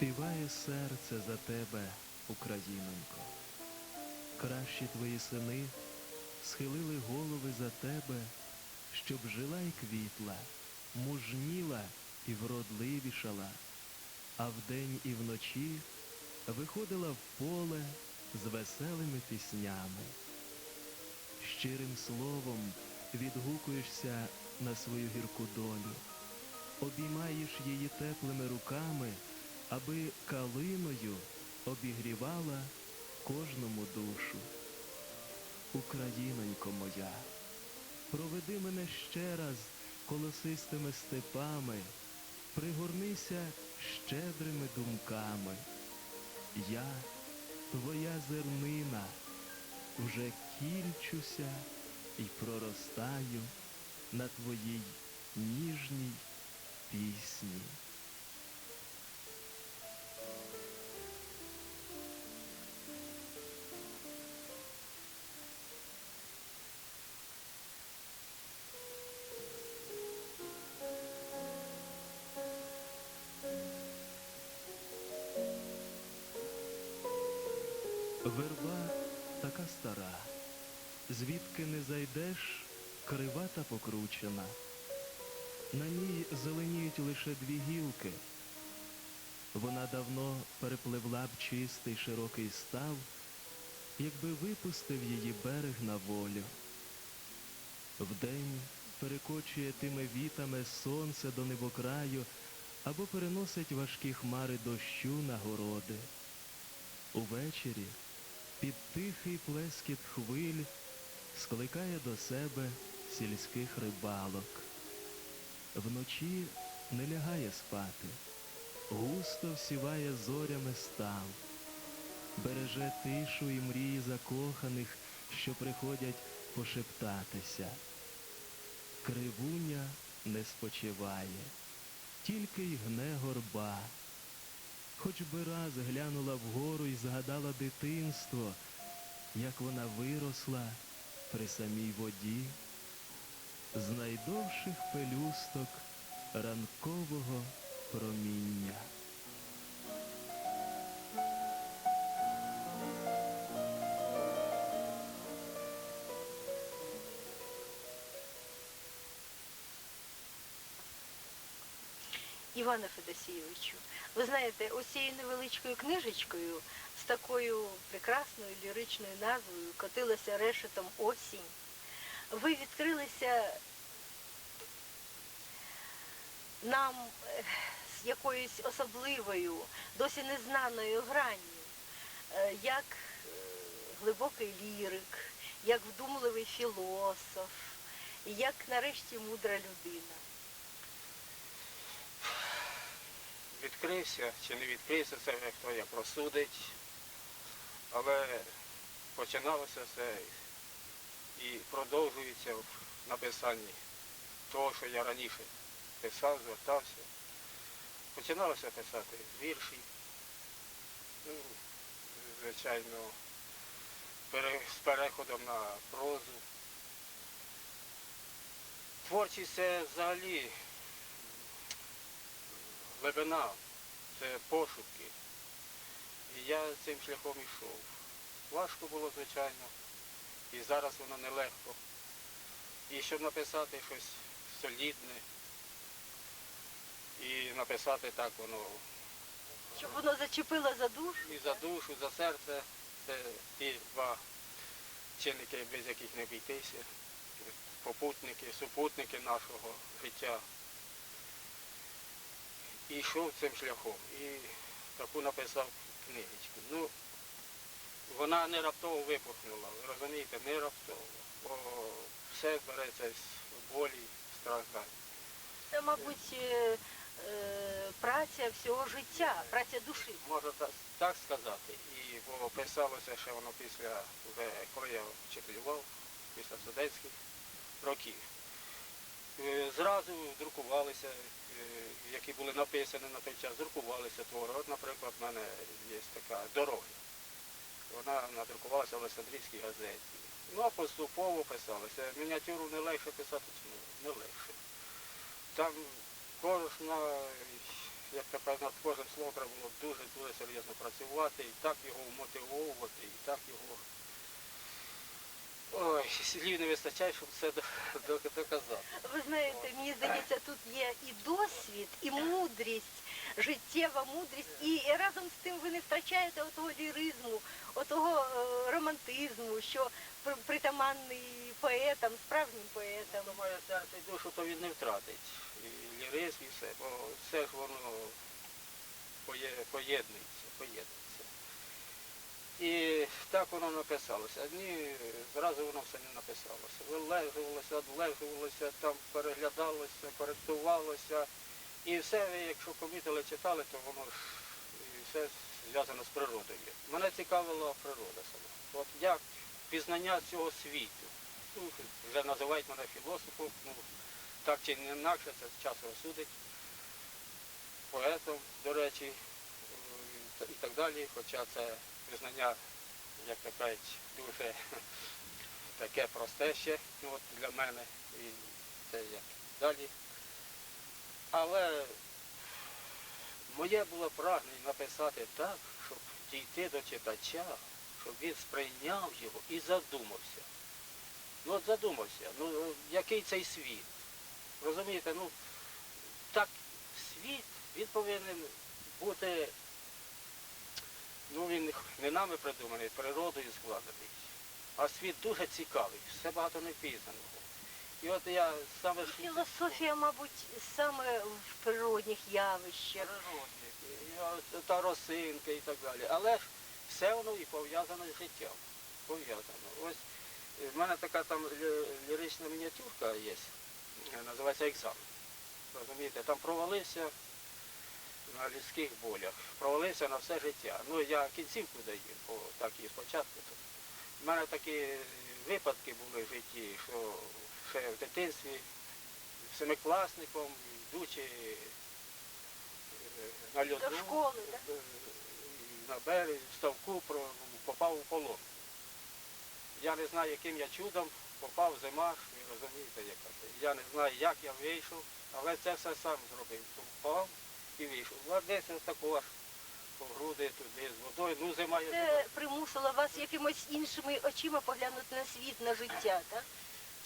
Співає серце за тебе, Українонько. Кращі твої сини схилили голови за тебе, щоб жила й квітла, мужніла і вродливішала, а вдень і вночі виходила в поле з веселими піснями. Щирим словом відгукуєшся на свою гірку долю, обіймаєш її теплими руками, аби калиною обігрівала кожному душу. Українонько моя, проведи мене ще раз колосистими степами, пригорнися щедрими думками. Я, твоя зернина, вже кільчуся і проростаю на твоїй ніжній пісні. Така стара, звідки не зайдеш, крива та покручена. На ній зеленіють лише дві гілки. Вона давно перепливла б чистий широкий став, якби випустив її берег на волю. Вдень перекочує тими вітами сонце до небокраю або переносить важкі хмари дощу на городи. Увечері під тихий плескіт хвиль скликає до себе сільських рибалок. Вночі не лягає спати, густо всіває зорями став, береже тишу і мрії закоханих, що приходять пошептатися. Кривуня не спочиває, тільки й гне горба. Хоч би раз глянула вгору і згадала дитинство, як вона виросла при самій воді, з найдовших пелюсток ранкового проміння. Іване Федосійовичу, ви знаєте, ось цією невеличкою книжечкою з такою прекрасною ліричною назвою котилася решетом осінь. Ви відкрилися нам е, з якоюсь особливою, досі незнаною гранню, е, як е, глибокий лірик, як вдумливий філософ, як нарешті мудра людина. Відкрився чи не відкрився, це хто як просудить. Але починалося все і продовжується в написанні того, що я раніше писав, звертався. Починалося писати вірші. Ну, звичайно, з переходом на прозу. Творчість це взагалі глибина, це пошуки. І я цим шляхом йшов. Важко було, звичайно, і зараз воно нелегко. І щоб написати щось солідне, і написати так воно Щоб воно зачепило за душу. і за душу, за серце, це ті два чинники, без яких не обійтися, попутники, супутники нашого життя. І йшов цим шляхом. І таку написав книжечку. Ну, вона не раптово випухнула, ви розумієте, не раптово. Бо все береться з болі, страждань. Це, мабуть, е, е, праця всього життя, праця душі. Можна так, так сказати. І бо писалося ще воно після, вже коли я вчителював, після студентських років. Е, Зразу друкувалися, які були написані на той час, друкувалися твори. От, наприклад, в мене є така дорога. Вона надрукувалася в Олександрійській газеті. Ну, а поступово писалося. Мініатюру не легше писати, не легше. Там кожна як тепер над кожним словом треба було дуже-дуже серйозно працювати, і так його вмотивовувати, і так його. Ой, слів не вистачає, щоб це до- до- доказати. Ви знаєте, мені здається, тут є і досвід, і мудрість, життєва мудрість, і разом з тим ви не втрачаєте отого ліризму, отого е, романтизму, що притаманний поетам, справжнім поетам. Має серце і душу, то він не втратить. І ліризм, і все, бо все ж воно поєднується, поєднується. І так воно написалося. Ні, зразу воно все не написалося. Вилежувалося, відлежувалося, там переглядалося, коректувалося. І все, якщо помітили, читали, то воно ж все зв'язано з природою. Мене цікавила природа сама. От як пізнання цього світу. Ну, вже називають мене філософом, ну, так чи не інакше, це час розсудить, поетом, до речі, е, і так далі, хоча це визнання, як то кажуть, дуже таке просте ще ну, от для мене, і це як далі. Але моє було прагнення написати так, щоб дійти до читача, щоб він сприйняв його і задумався. Ну от задумався, ну який цей світ? Розумієте, ну так світ, він повинен бути, ну він не нами придуманий, природою складений. А світ дуже цікавий, все багато не пізнаного. І от я саме ж- Філософія, мабуть, саме в природних явищах. природні, і та росинка і так далі. Але ж все воно і пов'язане з життям. Пов'язано. Ось е, в мене така там лірична мініатюрка є, е, називається екзамен. Розумієте, там провалився на людських болях, провалився на все життя. Ну я кінцівку даю, бо так і спочатку. У мене такі випадки були в житті, що ще в дитинстві семикласником, йдучи е, на льоду, До школи, е, на березі, в ставку попав у полон. Я не знаю, яким я чудом попав зима, ви розумієте, яка. Я не знаю, як я вийшов, але це все сам зробив. Попав вийшов. Ось такого аж по груди туди з водою. Ну, зима є. Це примусило вас якимось іншими очима поглянути на світ, на життя, так?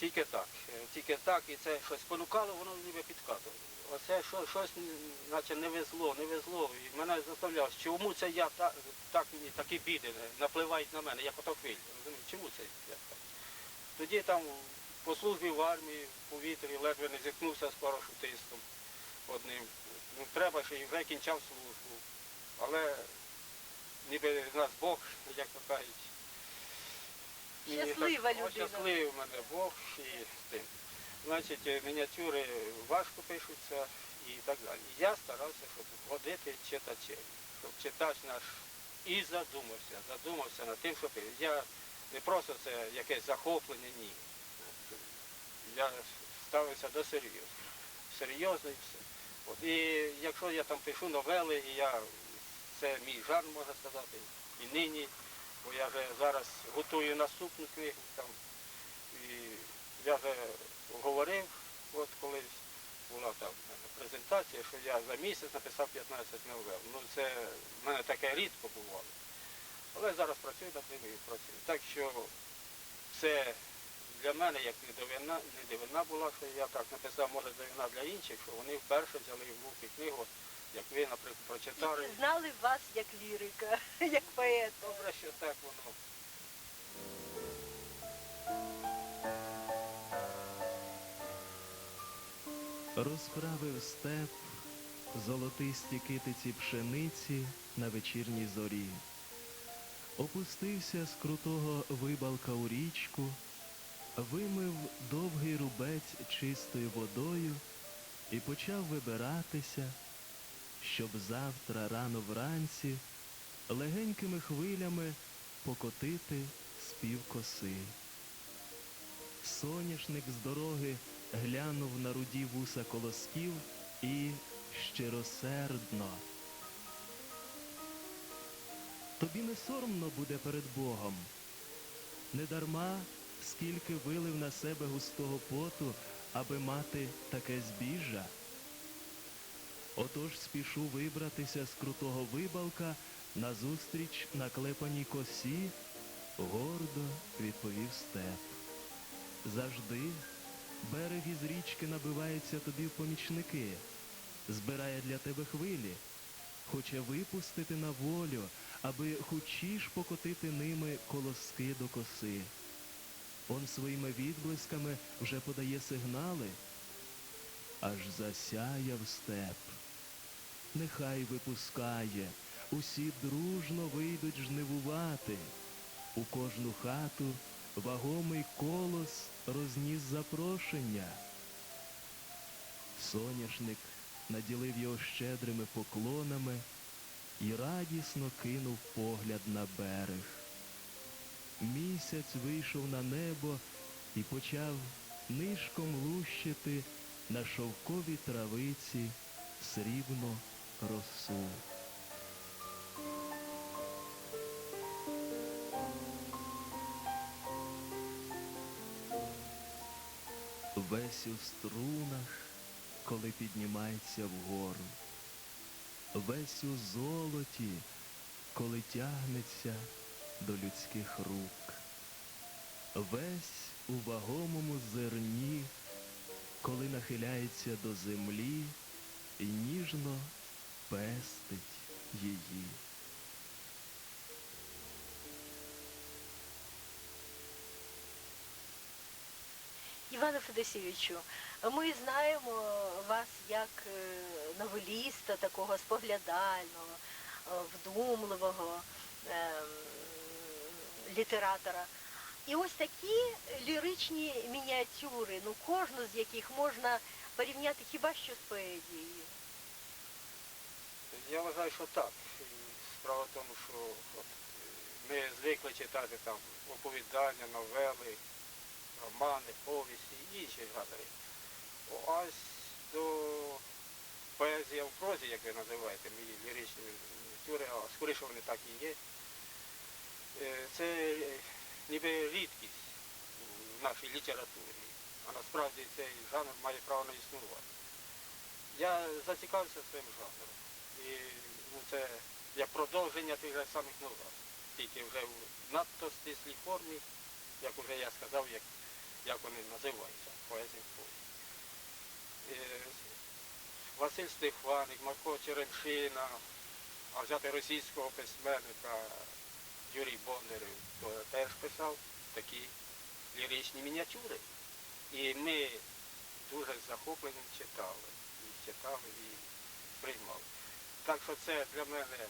Тільки так, е, тільки так, і це щось понукало, воно ніби підказувало. Оце що, щось наче не везло, не везло. І мене заставляло, чому це я так, так мені такі біди напливають на мене, як ото хвиль. Розумієте, чому це я так? Тоді там по службі в армії, в повітрі, ледве не зіткнувся з парашутистом одним. Ну, треба ж і вже кінчав службу. Але ніби нас Бог, як то кажуть, мені Щаслива так, людина. Щасливий в мене Бог і з тим. Значить, е, мініатюри важко пишуться і так далі. Я старався, щоб водити читачів, щоб читач наш і задумався, задумався над тим, що пише. Я не просто це якесь захоплення, ні. Я ставився до серйозно. Серйозно і все. І якщо я там пишу новели, і я, це мій жанр, можна сказати, і нині, бо я вже зараз готую наступну книгу там. І я вже говорив, от колись була там презентація, що я за місяць написав 15 новел. Ну це в мене таке рідко бувало. Але зараз працюю над ними і працюю. Так що це для мене як не дивина, була, що я так написав, може дивина для інших, що вони вперше взяли в руки книгу, як ви, наприклад, прочитали. І знали вас як лірика, як поета. Добре, що так воно. Розправив степ золотисті китиці пшениці на вечірній зорі. Опустився з крутого вибалка у річку, вимив довгий рубець чистою водою і почав вибиратися, щоб завтра рано вранці легенькими хвилями покотити спів коси. Соняшник з дороги глянув на руді вуса колосків і щиросердно. Тобі не соромно буде перед Богом. Недарма, скільки вилив на себе густого поту, аби мати таке збіжжя. Отож спішу вибратися з крутого вибалка назустріч наклепаній косі, гордо відповів степ. Завжди берег із річки набивається тобі в помічники, збирає для тебе хвилі, хоче випустити на волю, аби хучіш покотити ними колоски до коси. Он своїми відблисками вже подає сигнали, аж засяяв степ. Нехай випускає, усі дружно вийдуть жнивувати. У кожну хату вагомий колос розніс запрошення. Соняшник наділив його щедрими поклонами і радісно кинув погляд на берег. Місяць вийшов на небо і почав нишком лущити на шовковій травиці срібну росу. Весь у струнах, коли піднімається вгору, весь у золоті, коли тягнеться до людських рук, весь у вагомому зерні, коли нахиляється до землі і ніжно пестить її. Іване Федосійовичу, ми знаємо вас як е, новеліста, такого споглядального, е, вдумливого ем, літератора. І ось такі ліричні мініатюри, ну кожну з яких можна порівняти хіба що з поезією. Я вважаю, що так. Справа в тому, що от, ми звикли читати там оповідання, новели, романи, повісті і інші жанри. Ось до поезія в прозі, як ви називаєте, мої ліричні мініатюри, а скоріше вони так і є. Е, Це е, ніби рідкість в нашій літературі, а насправді цей жанр має право на існувати. Я зацікавився цим жанром. І ну, це як продовження тих же самих новел. Тільки вже в надто стислій формі, як вже я сказав, як, як вони називаються, поезія в. Е, Василь Стефаник, Марко Черемшина, а взяти російського письменника Юрій Бондарев, то теж писав такі ліричні мініатюри. І ми дуже з захопленням читали. І читали, і сприймали. Так що це для мене, е,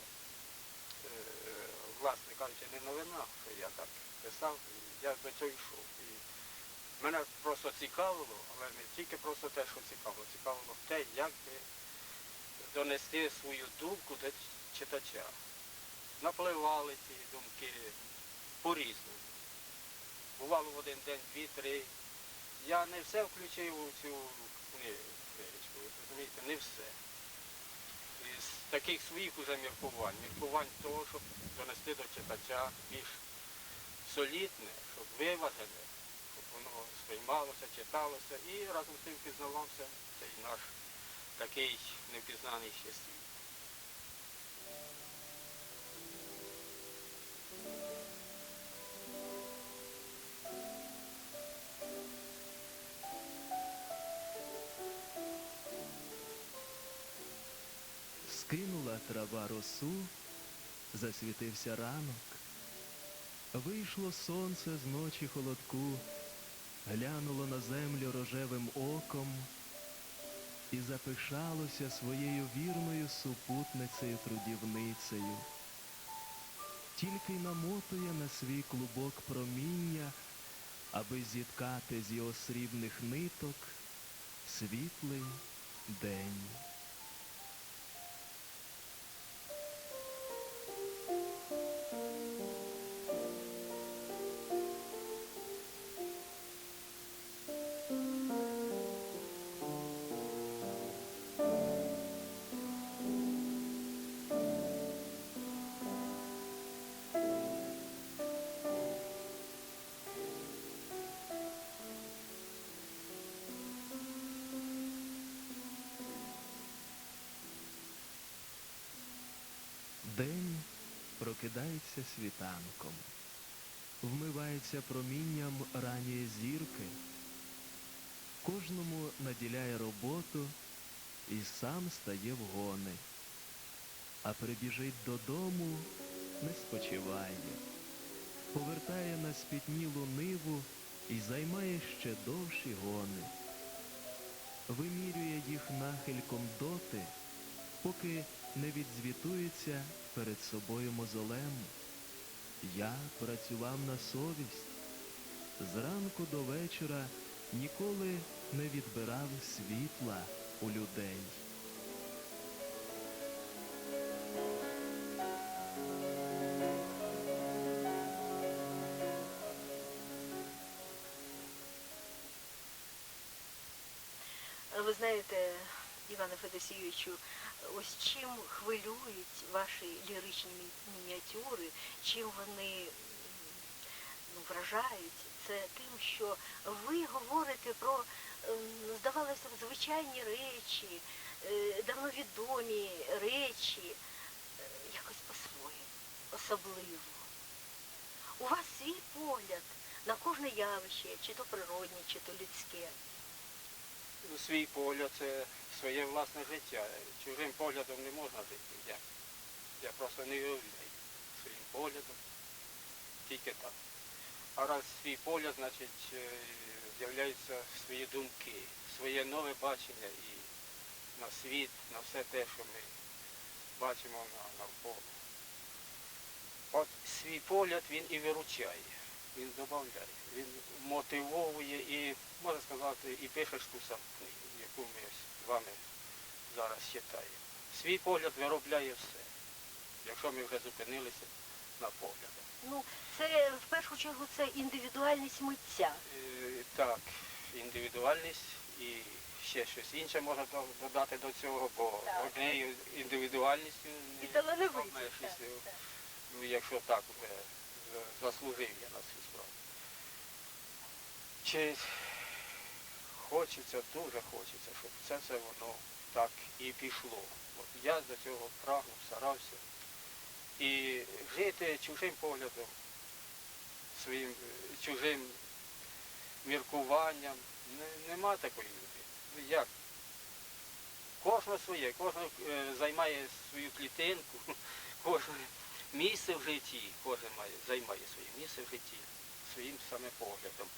власне кажучи, не новина, що я так писав, я до цього йшов. І мене просто цікавило, але не тільки просто те, що цікавило, цікавило те, як би донести свою думку до читача. Напливали ці думки по-різному. Бувало в один день, дві-три. Я не все включив у цю книжечку, розумієте, не все. Із таких своїх уже міркувань, міркувань того, щоб донести до читача більш солідне, щоб виважене, щоб воно сприймалося, читалося і разом з тим пізнавався цей наш такий невпізнаний ще світ. Скинула трава росу, засвітився ранок. Вийшло сонце з ночі холодку, глянуло на землю рожевим оком і запишалося своєю вірною супутницею трудівницею. Тільки й намотує на свій клубок проміння, аби зіткати з його срібних ниток світлий день. Прокидається світанком, вмивається промінням ранньої зірки, кожному наділяє роботу і сам стає в гони, а прибіжить додому, не спочиває, повертає на спітнілу ниву і займає ще довші гони, вимірює їх нахильком доти, поки не відзвітується перед собою мозолем. Я працював на совість, зранку до вечора ніколи не відбирав світла у людей. Ви знаєте, Іване Федосійовичу, ось чим хвилюють ваші ліричні мініатюри, чим вони ну, вражають, це тим, що ви говорите про, ем, здавалося б, звичайні речі, е, давно відомі речі, е, якось по-своєму, особливо. У вас свій погляд на кожне явище, чи то природнє, чи то людське. Свій погляд це своє власне життя. Чужим поглядом не можна жити. Я, я просто не уявляю своїм поглядом. Тільки так. А раз свій погляд, значить, е, з'являються свої думки, своє нове бачення і на світ, на все те, що ми бачимо на- навколо. От свій погляд він і виручає, він додає, він мотивовує і, можна сказати, і пише ж ту саму книгу, яку ми з вами зараз читаємо. Свій погляд виробляє все, якщо ми вже зупинилися на поглядах. Ну, це в першу чергу це індивідуальність митця. Е, Так, індивідуальність і ще щось інше можна до- додати до цього, бо Так. однією індивідуальністю І не талановитість. обмежишся. так, так. Ну, якщо так вже заслужив я на цю справу. Чи хочеться, дуже хочеться, щоб це все воно так і пішло. Я до цього прагнув, старався. І жити чужим поглядом, своїм е, чужим міркуванням, не, нема такої людини. Ну як? Кожна своє, кожен е, займає свою клітинку, кожен місце в житті, кожен має, займає своє місце в житті своїм саме поглядом.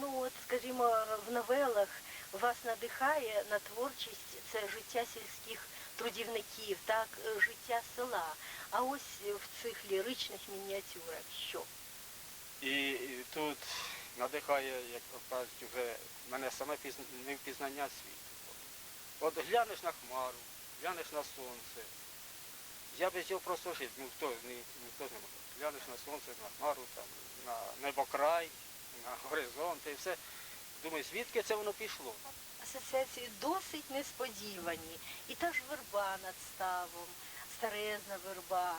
Ну от, скажімо, в новелах вас надихає на творчість це життя сільських трудівників, так, життя села. А ось в цих ліричних мініатюрах що? І, тут надихає, як кажуть, вже мене саме пізн... невпізнання світу. От глянеш на хмару, глянеш на сонце. Я без цього просто жити. Ну хто ні, ніхто не може. Глянеш на сонце, на хмару, там, на небокрай, на горизонт і все. Думаю, звідки це воно пішло? Асоціації досить несподівані. І та ж верба над ставом, старезна верба.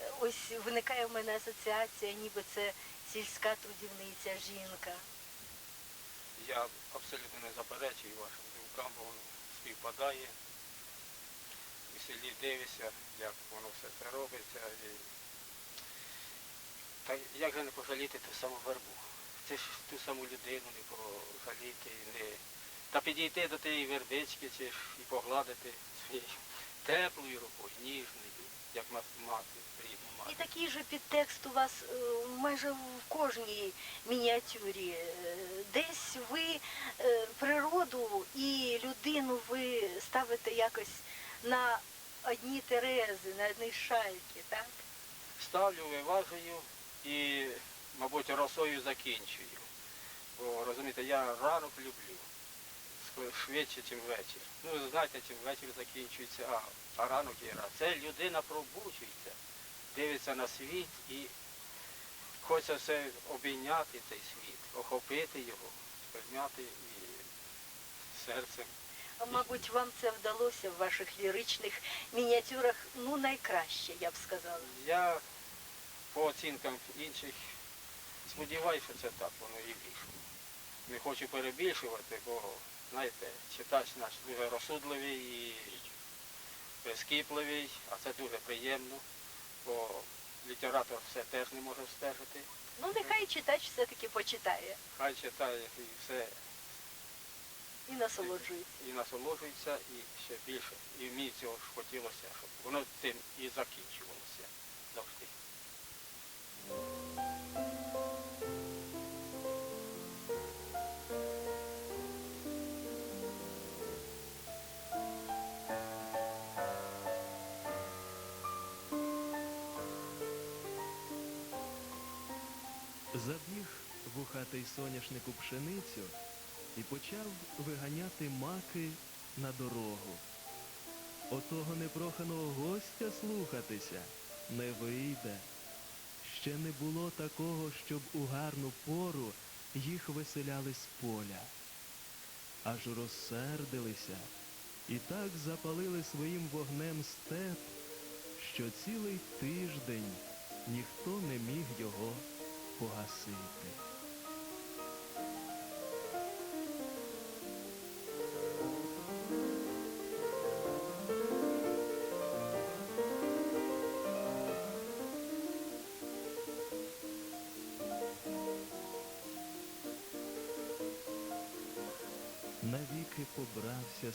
Е, Ось виникає в мене асоціація, ніби це сільська трудівниця жінка. Я абсолютно не заперечую вашим думкам, бо воно співпадає. Селі дивишся, як воно все це робиться. І... Та як же не пожаліти ту саму вербу? Це ж ту саму людину не пожаліти, не... та підійти до тієї вербички чи ж і погладити своєю теплою рукою, ніжною, як ма- мати, рідну мати. І такий же підтекст у вас е, майже в кожній мініатюрі. Е, Десь ви е, природу і людину ви ставите якось на одні терези, на одні шальки, так? ставлю, виважую і, мабуть, росою закінчую. Бо розумієте, я ранок люблю швидше, ніж вечір. Ну, знаєте, чим вечір закінчується, а, а ранок є рано. Це людина пробуджується, дивиться на світ і хоче все обійняти цей світ, охопити його, сприйняти і серцем. Мабуть, вам це вдалося в ваших ліричних мініатюрах, ну, найкраще, я б сказала. Я по оцінкам інших сподіваюся, що це так, воно і вийшло. Не хочу перебільшувати, бо, знаєте, читач наш дуже розсудливий і прискіпливий, а це дуже приємно. бо літератор все теж не може стежити. Ну, нехай читач все-таки почитає Хай читає і все і насолоджується. і насолоджується, і ще більше. І мені цього ж хотілося, щоб воно тим і закінчувалося завжди. Забіг вухатий соняшнику пшеницю і почав виганяти маки на дорогу. Отого непроханого гостя слухатися не вийде. Ще не було такого, щоб у гарну пору їх виселяли з поля. Аж розсердилися і так запалили своїм вогнем степ, що цілий тиждень ніхто не міг його погасити.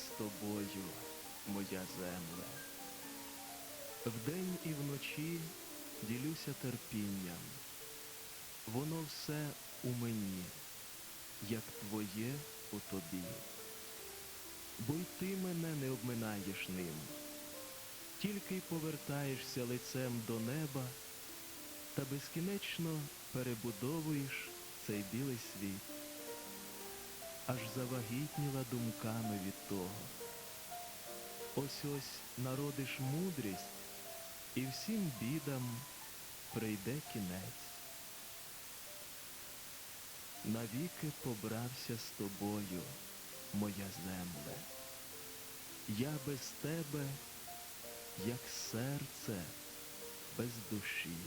З тобою, моя земле. Вдень і вночі ділюся терпінням. Воно все у мені, як твоє у тобі. Бо й ти мене не обминаєш ним, тільки й повертаєшся лицем до неба та безкінечно перебудовуєш цей білий світ. Аж завагітніла думками від того. Ось ось народиш мудрість, і всім бідам прийде кінець. Навіки побрався з тобою, моя земле. Я без тебе, як серце без душі.